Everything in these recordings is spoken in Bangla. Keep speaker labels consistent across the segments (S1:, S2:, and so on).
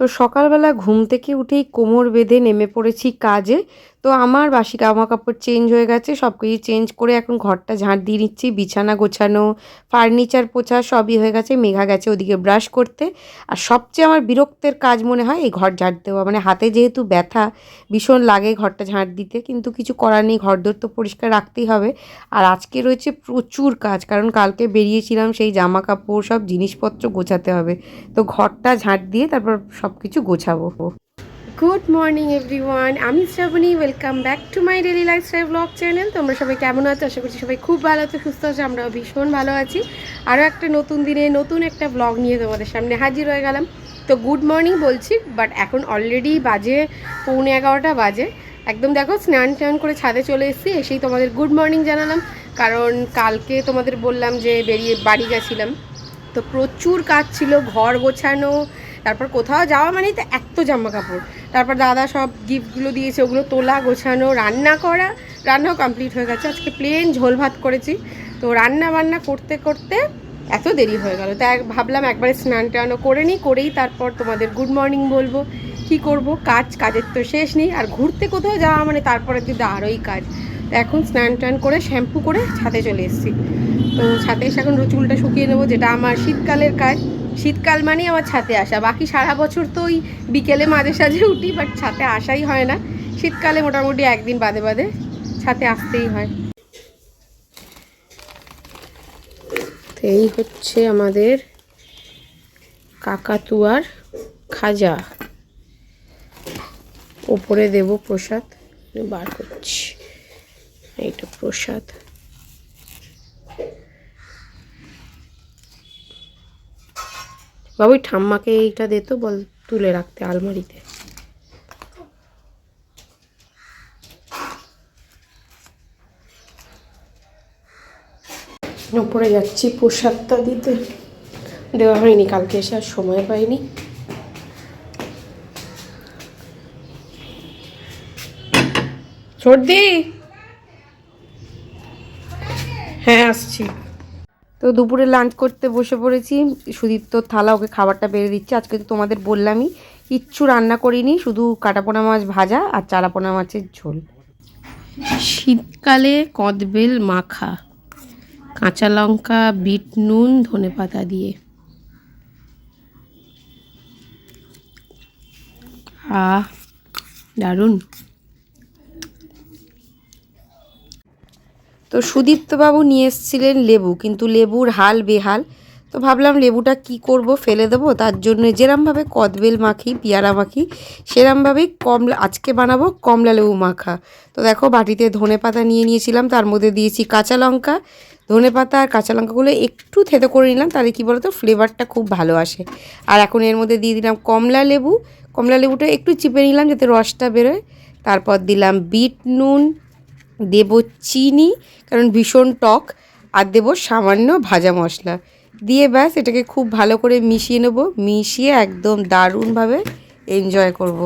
S1: তো সকালবেলা ঘুম থেকে উঠেই কোমর বেঁধে নেমে পড়েছি কাজে। তো আমার বাসি জামা কাপড় চেঞ্জ হয়ে গেছে সব কিছু চেঞ্জ করে এখন ঘরটা ঝাঁট দিয়ে নিচ্ছি, বিছানা গোছানো ফার্নিচার পোছা, সবই হয়ে গেছে, মেঘা গেছে ওদিকে ব্রাশ করতে। আর সবচেয়ে আমার বিরক্তের কাজ মনে হয় এই ঘর ঝাঁট দেওয়া মানে হাতে যেহেতু ব্যথা, ভীষণ লাগে ঘরটা ঝাঁট দিতে, কিন্তু কিছু করার নেই ঘর ঘরদোর তো পরিষ্কার রাখতেই হবে। আর আজকে রয়েছে প্রচুর কাজ, কারণ কালকে বেরিয়েছিলাম সেই জামা কাপড় সব জিনিসপত্র গোছাতে হবে। তো ঘরটা ঝাঁট দিয়ে তারপর সব কিছু গোছাবো। গুড মর্নিং এভরিওয়ান আমি Shraboni welcome back to my daily lifestyle blog channel তোমরা সবাই কেমন আছো? আশা করছি সবাই খুব ভালো আছো, সুস্থ আছো, আমরাও ভীষণ ভালো আছি। আরও একটা নতুন দিনে নতুন একটা ব্লগ নিয়ে তোমাদের সামনে হাজির হয়ে গেলাম। তো গুড মর্নিং বলছি বাট এখন অলরেডি বাজে পৌনে এগারোটা বাজে। একদম দেখো, স্নান টান করে ছাদে চলে এসেছি, এসেই তোমাদের গুড মর্নিং জানালাম। কারণ কালকে তোমাদের বললাম যে বেরিয়ে বাড়ি গেছিলাম। তো প্রচুর কাজ ছিল, ঘর গোছানো, তারপর কোথাও যাওয়া মানেই তো এত জামা কাপড়। তারপর দাদা সব গিফটগুলো দিয়েছে, ওগুলো তোলা, গোছানো, রান্না করা, রান্নাও কমপ্লিট হয়ে গেছে। আজকে প্লেন ঝোল ভাত করেছি। তো রান্না বান্না করতে করতে এত দেরি হয়ে গেল। তাই ভাবলাম একবারে স্নান টানও করে নিই, করেই তারপর তোমাদের গুড মর্নিং বলব। কি করব? কাজ, কাজের তো শেষ নেই। আর ঘুরতে কোথাও যাওয়া মানে তারপরে কিন্তু আরোই কাজ। এখন স্নান টান করে শ্যাম্পু করে ছাদে চলে এসেছি। তো ছাদে এসে এখন চুলটা শুকিয়ে নেব, যেটা আমার শীতকালের কাজ। শীতকাল মানেই আমার ছাতে আসা। বাকি সারা বছর তো ওই বিকেলে মাঝে সাঝে উঠি বাট ছাতে আসাই হয় না। শীতকালে মোটামুটি একদিন বাদে বাদে ছাতে আসতেই হয়। তো এই হচ্ছে আমাদের কাকাতুয়ার খাজা। ওপরে দেব প্রসাদ, বার করছি। এইটা প্রসাদ। বাবুই ঠাম্মাকে এইটা দে তো, বল তুলে রাখতে আলমারিতে। উপরে যাচ্ছি প্রসাদটা দিতে। দেওয়া হয়নি, কালকে এসে আর সময় পাইনি। সর্দি? হ্যাঁ আসছি। তো দুপুরে লাঞ্চ করতে বসে পড়েছি। সুদীপ্ত থালা, ওকে খাবারটা বেড়ে দিচ্ছে। আজকে তো তোমাদের বললামই, কিচ্ছু রান্না করিনি, শুধু কাটাপোনা মাছ ভাজা আর চারাপোনা মাছের ঝোল। শীতকালে কদবেল মাখা, কাঁচা লঙ্কা, বিট নুন, ধনে পাতা দিয়ে। আহ, দারুণ। তো সুদীপ্তবাবু নিয়ে এসেছিলেন লেবু, কিন্তু লেবুর হাল বেহাল। তো ভাবলাম লেবুটা কি করব, ফেলে দেবো? তার জন্য যেরমভাবে কদবেল মাখি, পেয়ারা মাখি, সেরমভাবেই কমলা, আজকে বানাবো কমলা লেবু মাখা। তো দেখো, বাটিতে ধনে পাতা নিয়ে নিয়েছিলাম, তার মধ্যে দিয়েছি কাঁচা লঙ্কা। ধনে পাতা আর কাঁচা লঙ্কাগুলো একটু থেতো করে নিলাম, তাহলে কী বলতো, ফ্লেভারটা খুব ভালো আসে। আর এখন এর মধ্যে দিয়ে দিলাম কমলা লেবু। কমলা লেবুটা একটু চিপে নিলাম, যাতে রসটা বেরোয়। তারপর দিলাম বিট নুন দেব চিনি, কারণ ভীষণ টক, আর দেব সামান্য ভাজা মশলা। দিয়ে ব্যাস, এটাকে খুব ভালো করে মিশিয়ে নেব। মিশিয়ে একদম দারুণভাবে এনজয় করব।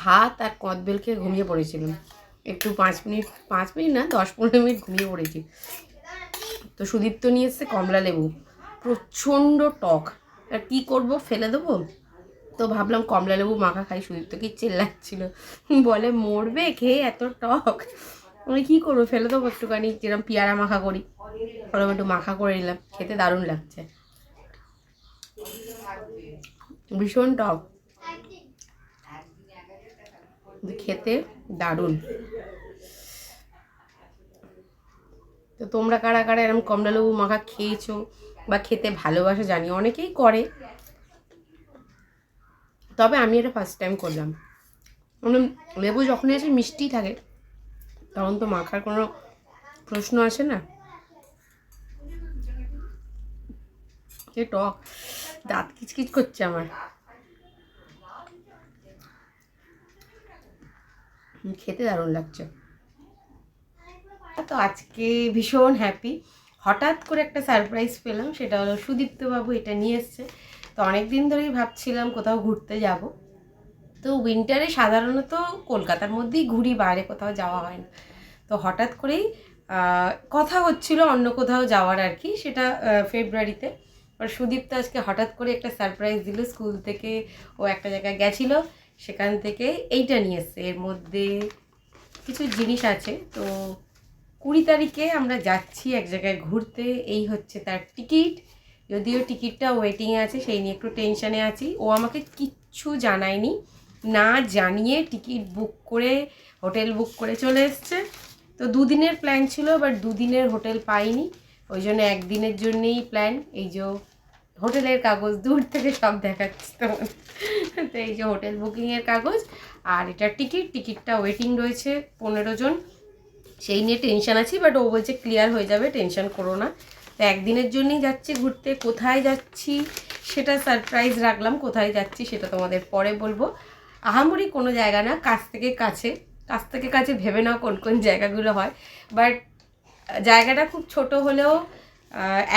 S1: ভাত আর কদবেল খেয়ে ঘুমিয়ে পড়েছিলাম। একটু পাঁচ মিনিট পাঁচ মিনিট না, দশ পনেরো মিনিট ঘুমিয়ে পড়েছি। তো সুদীপ্ত নিয়ে এসছে কমলা লেবু। প্রচণ্ড টক। আর কী করব? ফেলে দেবো? তো ভাবলাম কমলা লেবু মাখা খাই সুদীপ্ত কি চেল্লাচ্ছিল বলে, মরবে? খেয়ে এত টক? আমি কী করব? ফেলে দেবো একটুখানি, যেরকম পেয়ারা মাখা করি। ওরকম একটু মাখা করে নিলাম। খেতে দারুণ লাগছে। ভীষণ টক। খেতে দারুণ। তো তোমরা কারা কারা এরকম কমলালেবু মাখা খেয়েছো বা খেতে ভালোবাসো জানি অনেকেই করে। তবে আমি এটা ফার্স্ট টাইম করলাম। মানে লেবু যখনই আছে মিষ্টি থাকে, তখন তো মাখার কোনো প্রশ্ন আসে না। যে টক, দাঁত কিচকিচ করছে আমার। খেতে দারুণ লাগছে। তো আজকে ভীষণ হ্যাপি হঠাৎ করে একটা সারপ্রাইজ পেলাম, সেটা হলো সুদীপ্তবাবু এটা নিয়ে এসছে। তো অনেক দিন ধরেই ভাবছিলাম কোথাও ঘুরতে যাব। তো উইন্টারে সাধারণত কলকাতার মধ্যেই ঘুরি, বাইরে কোথাও যাওয়া হয় না। তো হঠাৎ করেই কথা হচ্ছিল অন্য কোথাও যাওয়ার আর কি, সেটা ফেব্রুয়ারিতে আর সুদীপ তো আজকে হঠাৎ করে একটা সারপ্রাইজ দিল স্কুল থেকে। ও একটা জায়গায় গেছিল, সেখান থেকে এইটা নিয়ে এসছে। এর মধ্যে কিছু জিনিস আছে, তো কুড়ি তারিখে আমরা যাচ্ছি এক জায়গায় ঘুরতে। এই হচ্ছে তার টিকিট। যদিও টিকিটটা ওয়েটিংয়ে আছে, সেই নিয়ে একটু টেনশানে আছি। ও আমাকে কিচ্ছু জানায়নি। না জানিয়ে টিকিট বুক করে হোটেল বুক করে চলে এসছে। তো দুদিনের প্ল্যান ছিল বাট দুদিনের হোটেল পাইনি। ওই জন্য একদিনের জন্যেই প্ল্যান এই যে হোটেলের কাগজ দূর থেকে সব দেখাচ্ছি তোমার। তো এই যে হোটেল বুকিংয়ের কাগজ। আর এটা টিকিট টিকিটটা ওয়েটিং রয়েছে পনেরো জন। সেই নিয়ে টেনশন আছি বাট ও বলছে ক্লিয়ার হয়ে যাবে টেনশন করো না। তো একদিনের জন্যই যাচ্ছি ঘুরতে। কোথায় যাচ্ছি সেটা সারপ্রাইজ রাখলাম, কোথায় যাচ্ছি সেটা তোমাদের পরে বলব। আহামরি কোনো জায়গা না, কাছ থেকে কাছে। কাছ থেকে কাছে ভেবে নাও কোন কোন জায়গাগুলো হয়। বাট জায়গাটা খুব ছোট হলেও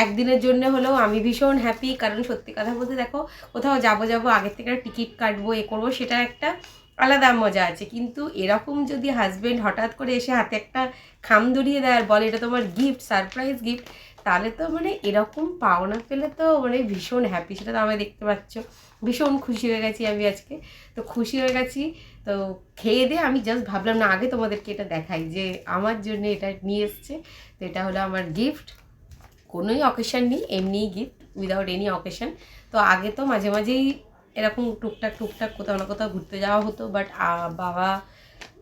S1: একদিনের জন্য হলেও আমি ভীষণ হ্যাপি কারণ সত্যি কথা বলতে দেখো, কোথাও যাব যাব আগের থেকে টিকিট কাটবো, এ করব, সেটা একটা আলাদা মজা আছে। কিন্তু এরকম যদি হাজব্যান্ড হঠাৎ করে এসে হাতে একটা খাম ধরিয়ে দেয় আর বলে, এটা তোমার গিফট সারপ্রাইজ গিফট তাহলে তো মানে এরকম পাওনা পেলে তো মানে ভীষণ হ্যাপি সেটা তো আমি দেখতে পাচ্ছ। ভীষণ খুশি হয়ে গেছি আমি আজকে। তো খুশি হয়ে গেছি। তো খেয়ে দিয়ে আমি জাস্ট ভাবলাম, না, আগে তোমাদেরকে এটা দেখাই যে আমার জন্য এটা নিয়ে এসছে। তো এটা হলো আমার গিফট কোনোই অকেশন নেই, এমনিই গিফট উইদাউট এনি অকেশন তো আগে তো মাঝে মাঝেই এরকম টুকটাক টুকটাক কোথাও না কোথাও ঘুরতে যাওয়া হতো বাট বাবা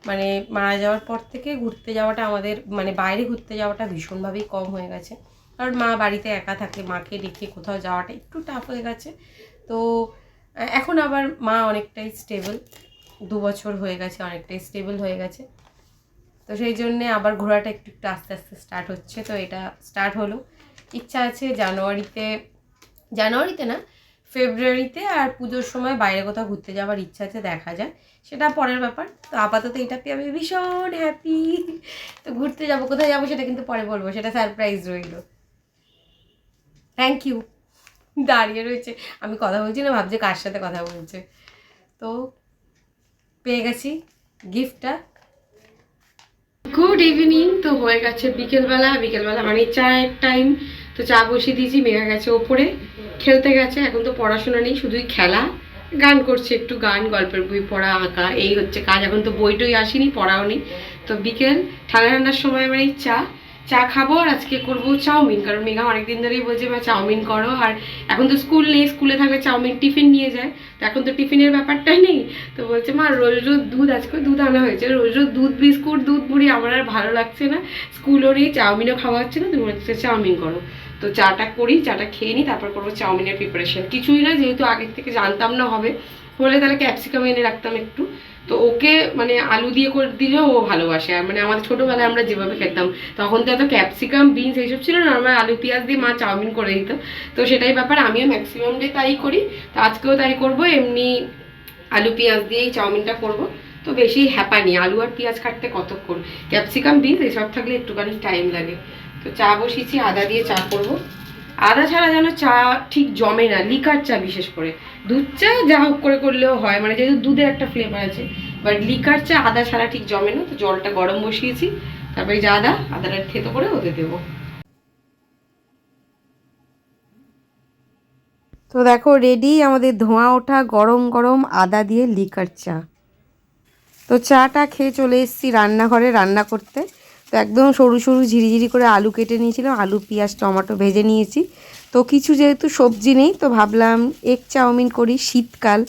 S1: মানে মারা যাওয়ার পর থেকে ঘুরতে যাওয়াটা আমাদের মানে বাইরে ঘুরতে যাওয়াটা ভীষণভাবেই কম হয়ে গেছে। কারণ মা বাড়িতে একা থাকে, মাকে রেখে কোথাও যাওয়াটা একটু টাফ হয়ে গেছে। তো এখন আবার মা অনেকটাই স্টেবল দু বছর হয়ে গেছে, অনেকটাই স্টেবল হয়ে গেছে। তো সেই জন্যে আবার ঘোরাটা একটু একটু আস্তে আস্তে স্টার্ট হচ্ছে, তো এটা স্টার্ট হলো। ইচ্ছা আছে জানুয়ারিতে জানুয়ারিতে না ফেব্রুয়ারিতে আর পুজোর সময় বাইরে কোথাও ঘুরতে যাওয়ার ইচ্ছা আছে, দেখা যায় সেটা পরের ব্যাপার। তো আপাতত এটাতে আমি ভীষণ হ্যাপি তো ঘুরতে যাব, কোথায় যাব সেটা কিন্তু পরে বলব, সেটা সারপ্রাইজ রইল। থ্যাংক ইউ দাঁড়িয়ে রয়েছে। আমি কথা বলছি না ভাবছি কার সাথে কথা বলছে। তো পেয়ে গেছি গিফটটা গুড ইভিনিং তো হয়ে গেছে বিকেলবেলা বিকেলবেলা মানে চায়ের টাইম তো চা বসিয়ে দিয়েছি, মেঘা গেছে ওপরে। খেলতে গেছে, এখন তো পড়াশোনা নেই, শুধুই খেলা। গান করছে একটু, গান, গল্পের বই পড়া, আঁকা, এই হচ্ছে কাজ। এখন তো বই টই আসেনি, পড়াও নেই। তো বিকেল ঠান্ডা ঠান্ডার সময় মানে চা চা খাব আর আজকে করব চাউমিন, কারণ মেঘা অনেকদিন ধরেই বলছে, মা, চাউমিন করো। আর এখন তো স্কুল নেই, স্কুলে থাকলে চাউমিন টিফিন নিয়ে যায়। তো এখন তো টিফিনের ব্যাপারটাই নেই। তো বলছে, মা, রোজ রোজ দুধ, আজকে দুধ আনা হয়েছে। রোজ রোজ দুধ, বিস্কুট, দুধ মুড়ি, আমার আর ভালো লাগছে না। স্কুলও নেই, চাউমিনও খাওয়া হচ্ছে না। তুমি হচ্ছে চাউমিন করো। তো চাটা করি, চাটা খেয়ে নিই, তারপর করব চাউমিনের প্রিপারেশন কিছুই না, যেহেতু আগের থেকে জানতাম না হবে। হলে তাহলে ক্যাপসিকাম এনে রাখতাম একটু। তো ওকে মানে আলু দিয়ে করে দিলেও ও ভালোবাসে। আর মানে আমাদের ছোটোবেলায় আমরা যেভাবে খেতাম, তখন তো এত ক্যাপসিকাম বিনস এইসব ছিল না। আমার আলু, পেঁয়াজ দিয়ে মা চাউমিন করে দিত। তো সেটাই ব্যাপার, আমিও ম্যাক্সিমাম ডে তাই করি। তো আজকেও তাই করব, এমনি আলু, পেঁয়াজ দিয়েই চাউমিনটা করব। তো বেশি হ্যাপানি, আলু আর পেঁয়াজ কাটতে কতক্ষণ? ক্যাপসিকাম বিনস এসব থাকলে একটুখানি টাইম লাগে। তো চা বসিয়েছি, আদা দিয়ে চা করব। আদা ছাড়া যেন চা ঠিক জমে না, লিকার চা বিশেষ করে। দুধ চা যা হোক করে করলেও হয় মানে যেহেতু দুধের একটা ফ্লেভার আছে। বাট লিকার চা আদা ছাড়া ঠিক জমে না, তো জলটা গরম বসিয়েছি। তারপরে যে আদা, আদাটা থেতো করে ওতে দেবো। তো দেখো রেডি আমাদের ধোঁয়া ওঠা, গরম গরম আদা দিয়ে লিকার চা। তো চাটা খেয়ে চলে এসেছি রান্নাঘরে, রান্না করতে। তো একদম সরু সরু ঝিরিঝিরি করে আলু কেটে নিয়েছিলাম আলু পেঁয়াজ টমেটো ভেজে নিয়েছি। তো কিছু যেহেতু সবজি নেই তো ভাবলাম এগ চাউমিন করি শীতকাল।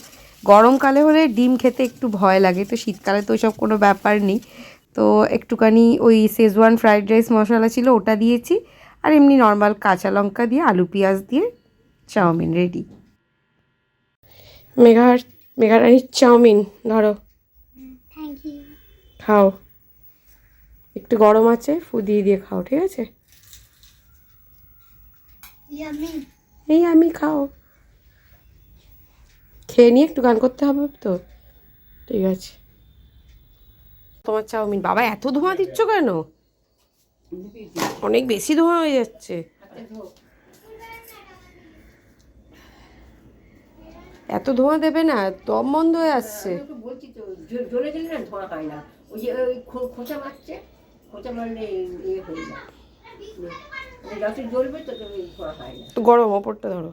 S1: গরমকালে হলে ডিম খেতে একটু ভয় লাগে তো শীতকালে তো ওইসব কোনো ব্যাপার নেই। তো একটুখানি ওই শেজওয়ান ফ্রাইড রাইস মশলা ছিল ওটা দিয়েছি আর এমনি নর্মাল কাঁচা লঙ্কা দিয়ে আলু পেঁয়াজ দিয়ে চাউমিন রেডি মেঘার মেঘারানির চাউমিন ধরো। খাও। একটু গরম আছে ফু দিয়ে দিয়ে খাও ঠিক আছে? এই আমি খাও। খেয়ে নিয়ে একটু গান করতে হবে তো ঠিক আছে। তোমার চাউমিন বাবা এত ধোঁয়া দিচ্ছ কেন? অনেক বেশি ধোঁয়া হয়ে যাচ্ছে।
S2: এত ধোঁয়া দেবে না দম বন্ধ হয়ে আসছে।
S3: খোঁচা মারছে। হতে পারলে ইয়ে হয়ে যায়। মানে যত জ্বলবে তত করা হয় না।
S2: গরম ওপরটা ধরো।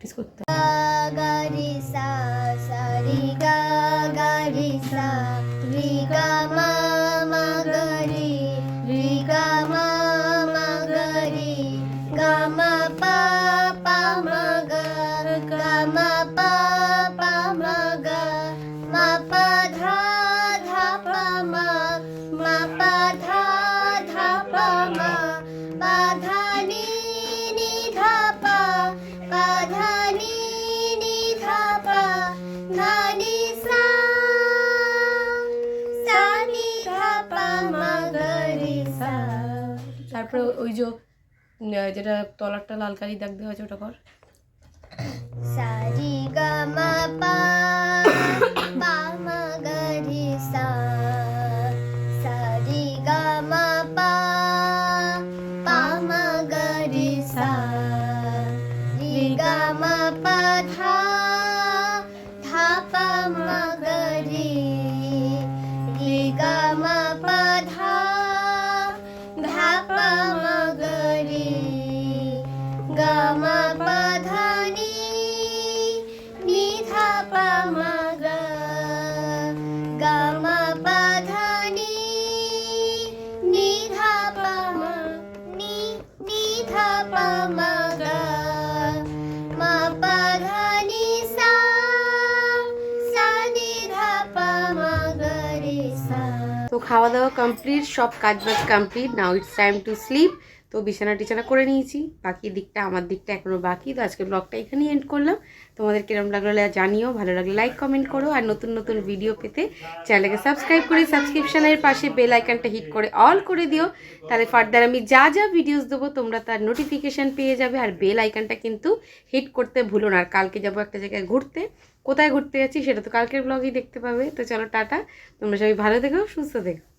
S2: প্র্যাকটিস করতে তারপরে ওই যে যেটা তলারটা লাল কালি দাগ দেওয়া আছে ওটা কর। সারি খাওয়া দাওয়া কমপ্লিট সব কাজ বাজ complete now it's time to sleep
S1: তো বিছানা টিছানা করে নিয়েছি। বাকি দিকটা, আমার দিকটা এখনও বাকি। তো আজকে ব্লগটা এখানেই এন্ড করলাম। তোমাদের কিরম লাগল জানিও, ভালো লাগলে লাইক কমেন্ট করো। আর নতুন নতুন ভিডিও পেতে চ্যানেলকে সাবস্ক্রাইব করে সাবস্ক্রিপশানের পাশে বেল আইকনটা হিট করে অল করে দিও। তাহলে ফার্দার আমি যা যা ভিডিওস দেবো, তোমরা তার নোটিফিকেশান পেয়ে যাবে। আর বেল আইকনটা কিন্তু হিট করতে ভুলো না। আর কালকে যাব একটা জায়গায় ঘুরতে। কোথায় ঘুরতে যাচ্ছি সেটা তো কালকের ব্লগেই দেখতে পাবে। তো চলো টাটা। তোমরা সবাই ভালো থেকো, সুস্থ থেকো।